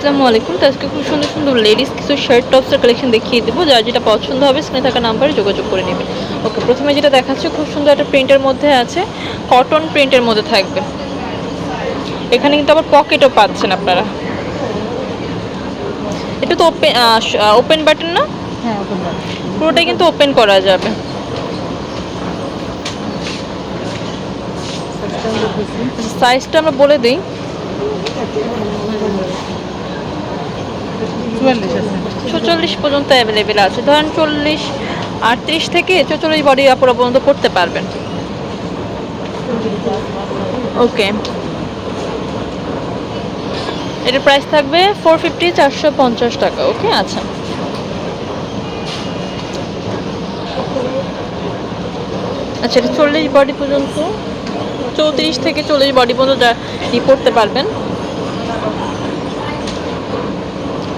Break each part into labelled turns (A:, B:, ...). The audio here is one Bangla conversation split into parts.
A: আসসালামু আলাইকুম। তো আজকে খুব সুন্দর সুন্দর লেডিস কিছু শার্ট টপসের কালেকশন দেখিয়ে দেবো। যার যেটা পছন্দ হবে স্ক্রিনে থাকা নাম্বারে যোগাযোগ করে নেবে। ওকে প্রথমে যেটা দেখাচ্ছে খুব সুন্দর একটা প্রিন্টের মধ্যে আছে কটন প্রিন্টের মধ্যে থাকবে। এখানে কিন্তু আবার পকেটও পাচ্ছেন আপনারা। এটা তো ওপেন ওপেন বাটন না?
B: হ্যাঁ
A: পুরোটাই কিন্তু ওপেন করা যাবে। সাইজটা আমরা বলে দিই।
B: চুয়াল্লিশ
A: পর্যন্ত অ্যাভেলেবেল আছে। ধরেন চল্লিশ, আটত্রিশ থেকে ছেচল্লিশ বডি আপুরা পর্যন্ত করতে পারবেন। ওকে। এটার প্রাইস থাকবে ফোর ফিফটি চারশো পঞ্চাশ টাকা। ওকে আচ্ছা। আচ্ছা এটা চল্লিশ বডি পর্যন্ত, চৌত্রিশ থেকে চল্লিশ বডি পর্যন্ত যা করতে পারবেন।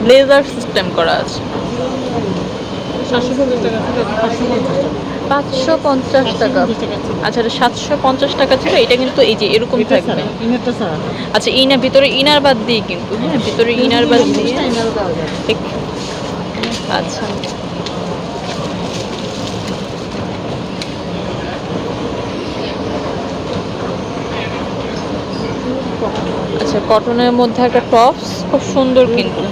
A: ব্লেজার সিস্টেম করা আছে।
B: পাঁচশো পঞ্চাশ টাকা।
A: আচ্ছা এটা সাতশো পঞ্চাশ টাকা ছিল এটা কিন্তু এই যে এরকম থাকবে। আচ্ছা ইনার ভিতরে ইনার বাদ দিয়ে কিন্তু হ্যাঁ ভিতরে ইনার বাদ দিয়ে। আচ্ছা। আচ্ছা কটনের মধ্যে একটা টপস খুব সুন্দর কিন্তু।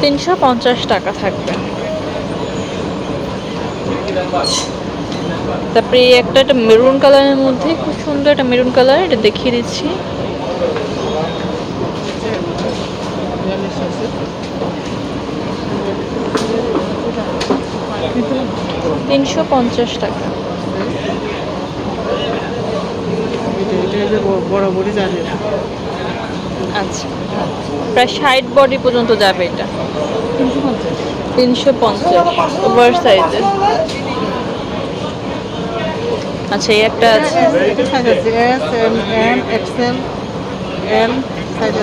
B: তিনশো পঞ্চাশ
A: টাকা থাকবে। তারপরে একটা একটা মেরুন কালারের মধ্যে, খুব সুন্দর একটা মেরুন কালার এটা দেখিয়ে দিচ্ছি। তিনশো পঞ্চাশ টাকা।
B: বরাবরই যাবে
A: আচ্ছা প্রায় ষাট বডি পর্যন্ত যাবে এটা।
B: তিনশো পঞ্চাশ
A: ওভার সাইজের আচ্ছা এই একটা আছে।
B: সাইজ সাইজ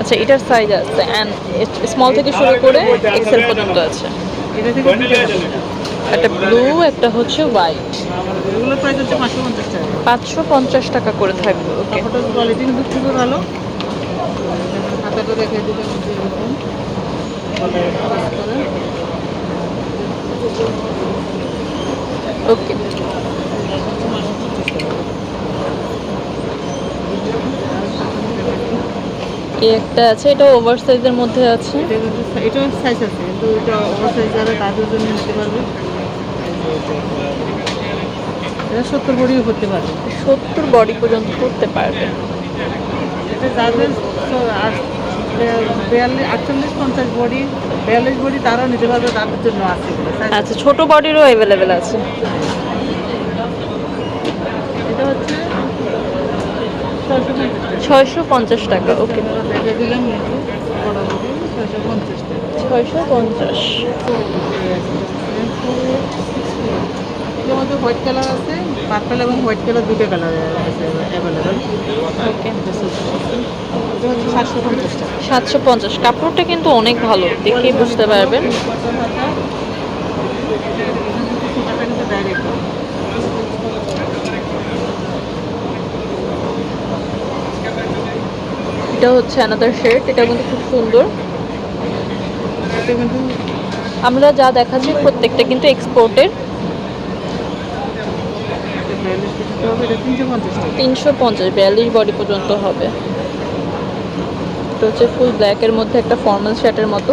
A: আচ্ছা এটার সাইজ আছে অ্যান্ড স্মল থেকে শুরু করে এক্সেল পর্যন্ত আছে। একটা ব্লু একটা হচ্ছে হোয়াইট
B: এগুলোর প্রাইস হচ্ছে পাঁচশো পঞ্চাশ টাকা।
A: পাঁচশো পঞ্চাশ টাকা করে থাকবে ওকে
B: কোয়ালিটি কিন্তু খুবই ভালো। হাতাটা রেখে এরকম?
A: ওকে এই একটা আছে? এটা ওভার সাইজের মধ্যে আছে।
B: এটা সাইজ আছে কিন্তু এটা ওভার সাইজ যারা তাদের জন্য নিতে পারবে। এটা সত্তর বড়িও করতে পারবে।
A: সত্তর বডি পর্যন্ত করতে পারবে।
B: এটা যাদের বিয়াল্লিশ আটচল্লিশ পঞ্চাশ বডি বিয়াল্লিশ বডি তারাও নিতে পারবে তাদের জন্য আছে
A: আচ্ছা ছোট বডিরও অ্যাভেলেবেল আছে
B: এটা হচ্ছে ছয়শো পঞ্চাশ টাকা
A: ওকে
B: ছয়শো পঞ্চাশ এর মধ্যে হোয়াইট কালার আছে পার্পল এবং হোয়াইট কালার দুটো কালার আছে অ্যাভেলেবেল
A: ওকে।
B: সাতশো পঞ্চাশ টাকা।
A: সাতশো পঞ্চাশ। কাপড়টা কিন্তু অনেক ভালো দেখেই বুঝতে পারবেন। এটা হচ্ছে অ্যানাদার শেড এটা কিন্তু খুব সুন্দর।
B: এটা কিন্তু
A: আমরা যা দেখাচ্ছি প্রত্যেকটা কিন্তু এক্সপোর্টের
B: বিয়াল্লিশ পর্যন্ত হবে এটা তিনশো পঞ্চাশ
A: বিয়াল্লিশ বডি পর্যন্ত হবে। এটা হচ্ছে ফুল ব্ল্যাকের মধ্যে একটা ফর্মাল শার্টের মতো।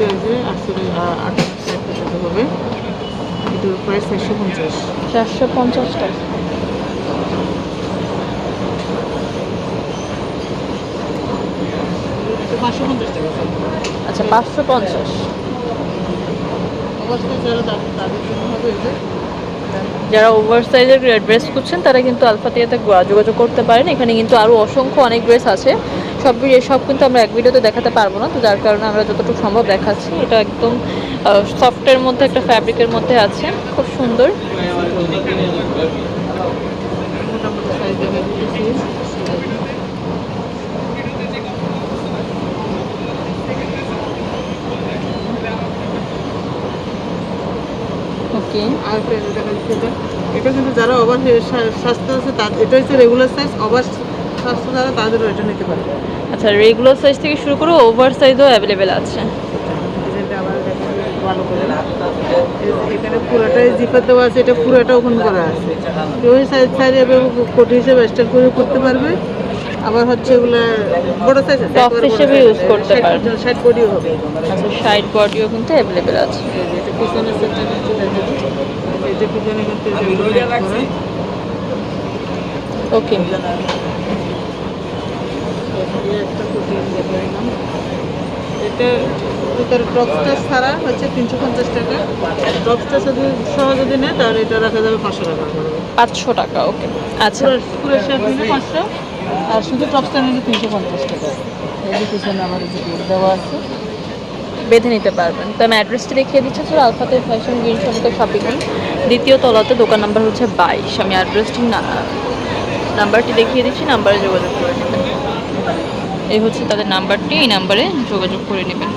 B: এটা যে আসলে আঠাশ ষাট পর্যন্ত হবে। এটার প্রাইস চারশো পঞ্চাশ।
A: চারশো পঞ্চাশ টাকা। আচ্ছা পাঁচশো পঞ্চাশ।
B: যারা
A: ওভার সাইজের ড্রেস খুঁজছেন তারা কিন্তু আলফাতিয়াতে যোগাযোগ করতে পারেন। এখানে কিন্তু আরও অসংখ্য অনেক ড্রেস আছে। সব সব কিন্তু আমরা এক ভিডিওতে দেখাতে পারব না, তো যার কারণে আমরা যতটুকু সম্ভব দেখাচ্ছি। এটা একদম সফটের মধ্যে, একটা ফ্যাব্রিকের মধ্যে আছে, খুব সুন্দর। ওকে
B: আর এটা কিন্তু যারা ওভার স্বাস্থ্য আছে, তার এটা হচ্ছে রেগুলার সাইজ ওভার স্বাস্থ্য যারা তাদেরও এটা নিতে পারে।
A: আচ্ছা রেগুলার সাইজ থেকে শুরু করে ওভার সাইজও অ্যাভেলেবেল আছে।
B: ভালো করে। এখানে পুরোটাই জিপার দেওয়া আছে এটা পুরোটা করা আছে। কেউ সাইজ সাইজ এভাবে কোটি হিসেবে স্টাইল করে করতে পারবে। আবার হচ্ছে এগুলা বড় সাইজ আছে
A: হিসেবে use করতে পারবে।
B: ষাট বডিও হবে।
A: আচ্ছা বডিও কিন্তু আছে।
B: এটা পিছনের সেটটা এটা পিছনে কিন্তু
A: ওকে
B: এই একটা কোটি দেখে দিলাম। এটা ভিতরে টপসটা ছাড়া হচ্ছে তিনশো পঞ্চাশ টাকা। টপসটা যদি সহ যদি নেয় তাহলে এটা রাখা যাবে পাঁচশো টাকা
A: পাঁচশো টাকা ওকে। আচ্ছা।
B: পুরো পুরো নিলে পাঁচশো। আর শুধু টপসটা নিলে তিনশো পঞ্চাশ টাকা। এই পিছনে আমার দেওয়া আছে।
A: বেঁধে নিতে পারবেন। তো আমি অ্যাড্রেসটি দেখিয়ে দিচ্ছি। স্যার আলফাতে ফ্যাশন গ্রিন সমিত শপিং দ্বিতীয় তলাতে দোকান নাম্বার হচ্ছে বাইশ। আমি অ্যাড্রেসটি না নাম্বারটি দেখিয়ে দিচ্ছি নাম্বারে যোগাযোগ করে নেবেন। এই হচ্ছে তাদের নাম্বারটি এই নাম্বারে যোগাযোগ করে নেবেন।